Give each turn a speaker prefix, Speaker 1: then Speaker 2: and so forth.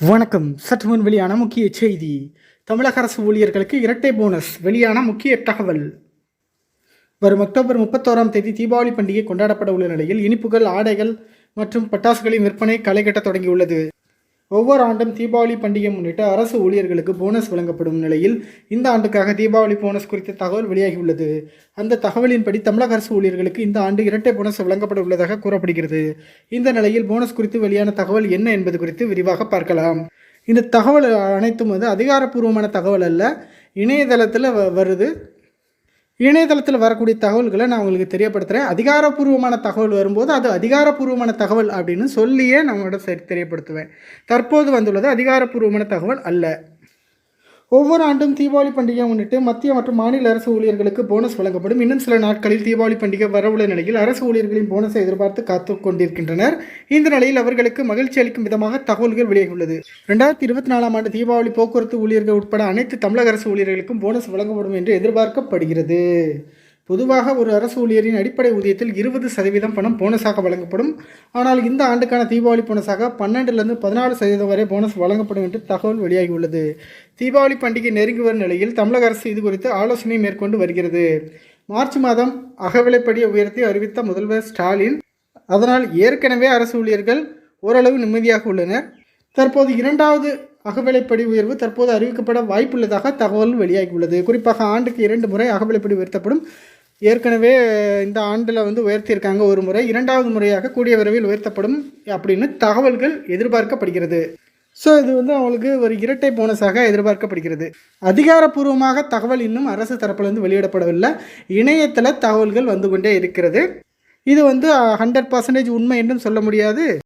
Speaker 1: வணக்கம். சற்று முன் வெளியான முக்கிய செய்தி. தமிழக அரசு ஊழியர்களுக்கு இரட்டை போனஸ் வெளியான முக்கிய தகவல். வரும் அக்டோபர் முப்பத்தோராம் தேதி தீபாவளி பண்டிகை கொண்டாடப்பட உள்ள நிலையில் இனிப்புகள் ஆடைகள் மற்றும் பட்டாசுகளின் விற்பனை களை கட்ட தொடங்கியுள்ளது. ஒவ்வொரு ஆண்டும் தீபாவளி பண்டிகை முன்னிட்டு அரசு ஊழியர்களுக்கு போனஸ் வழங்கப்படும் நிலையில் இந்த ஆண்டுக்காக தீபாவளி போனஸ் குறித்த தகவல் வெளியாகியுள்ளது. அந்த தகவலின்படி தமிழக அரசு ஊழியர்களுக்கு இந்த ஆண்டு இரட்டை போனஸ் வழங்கப்பட உள்ளதாக கூறப்படுகிறது. இந்த நிலையில் போனஸ் குறித்து வெளியான தகவல் என்ன என்பது குறித்து விரிவாக பார்க்கலாம். இந்த தகவல் அனைத்தும் வந்து அதிகாரப்பூர்வமான தகவல் அல்ல. இணையதளத்தில் வ- வருது. இணையதளத்தில் வரக்கூடிய தகவல்களை நான் உங்களுக்கு தெரியப்படுத்துகிறேன் அதிகாரப்பூர்வமான தகவல் வரும்போது அது அதிகாரப்பூர்வமான தகவல் அப்படின்னு சொல்லியே நம்மளோட தெரியப்படுத்துவேன். தற்போது வந்துள்ளது அதிகாரப்பூர்வமான தகவல் அல்ல. ஒவ்வொரு ஆண்டும் தீபாவளி பண்டிகையை முன்னிட்டு மத்திய மற்றும் மாநில அரசு ஊழியர்களுக்கு போனஸ் வழங்கப்படும். இன்னும் சில நாட்களில் தீபாவளி பண்டிகை வரவுள்ள நிலையில் அரசு ஊழியர்களின் போனஸை எதிர்பார்த்து காத்து கொண்டிருக்கின்றனர். இந்த நிலையில் அவர்களுக்கு மகிழ்ச்சி அளிக்கும் விதமாக தகவல்கள் வெளியாகியுள்ளது. ரெண்டாயிரத்தி இருபத்தி நாலாம் ஆண்டு தீபாவளி போக்குவரத்து ஊழியர்கள் உட்பட அனைத்து தமிழக அரசு ஊழியர்களுக்கும் போனஸ் வழங்கப்படும் என்று எதிர்பார்க்கப்படுகிறது. பொதுவாக ஒரு அரசு ஊழியரின் அடிப்படை ஊதியத்தில் இருபது சதவீதம் பணம் போனஸாக வழங்கப்படும். ஆனால் இந்த ஆண்டுக்கான தீபாவளி போனஸாக பன்னெண்டுலேருந்து பதினாலு சதவீதம் வரை போனஸ் வழங்கப்படும் என்று தகவல் வெளியாகியுள்ளது. தீபாவளி பண்டிகை நெருங்கி வரும் நிலையில் தமிழக அரசு இது குறித்து ஆலோசனை மேற்கொண்டு வருகிறது. மார்ச் மாதம் அகவிலைப்படி உயர்த்தி அறிவித்த முதல்வர் ஸ்டாலின் அதனால் ஏற்கனவே அரசு ஊழியர்கள் ஓரளவு நிம்மதியாக உள்ளனர். தற்போது இரண்டாவது அகவிலைப்படி உயர்வு தற்போது அறிவிக்கப்பட வாய்ப்புள்ளதாக தகவல் வெளியாகியுள்ளது. குறிப்பாக ஆண்டுக்கு இரண்டு முறை அகவிலைப்படி உயர்த்தப்படும் ஏற்கனவே இந்த ஆண்டில் வந்து உயர்த்தியிருக்காங்க ஒரு முறை. இரண்டாவது முறையாக கூடிய விரைவில் உயர்த்தப்படும் அப்படின்னு தகவல்கள் எதிர்பார்க்கப்படுகிறது. ஸோ இது வந்து அவங்களுக்கு ஒரு இரட்டை போனஸாக எதிர்பார்க்கப்படுகிறது. அதிகாரப்பூர்வமாக தகவல் இன்னும் அரசு தரப்பிலிருந்து வெளியிடப்படவில்லை. இணையத்தில் தகவல்கள் வந்து கொண்டே இருக்கிறது. இது வந்து ஹண்ட்ரட் பர்சன்டேஜ் உண்மை என்றும் சொல்ல முடியாது.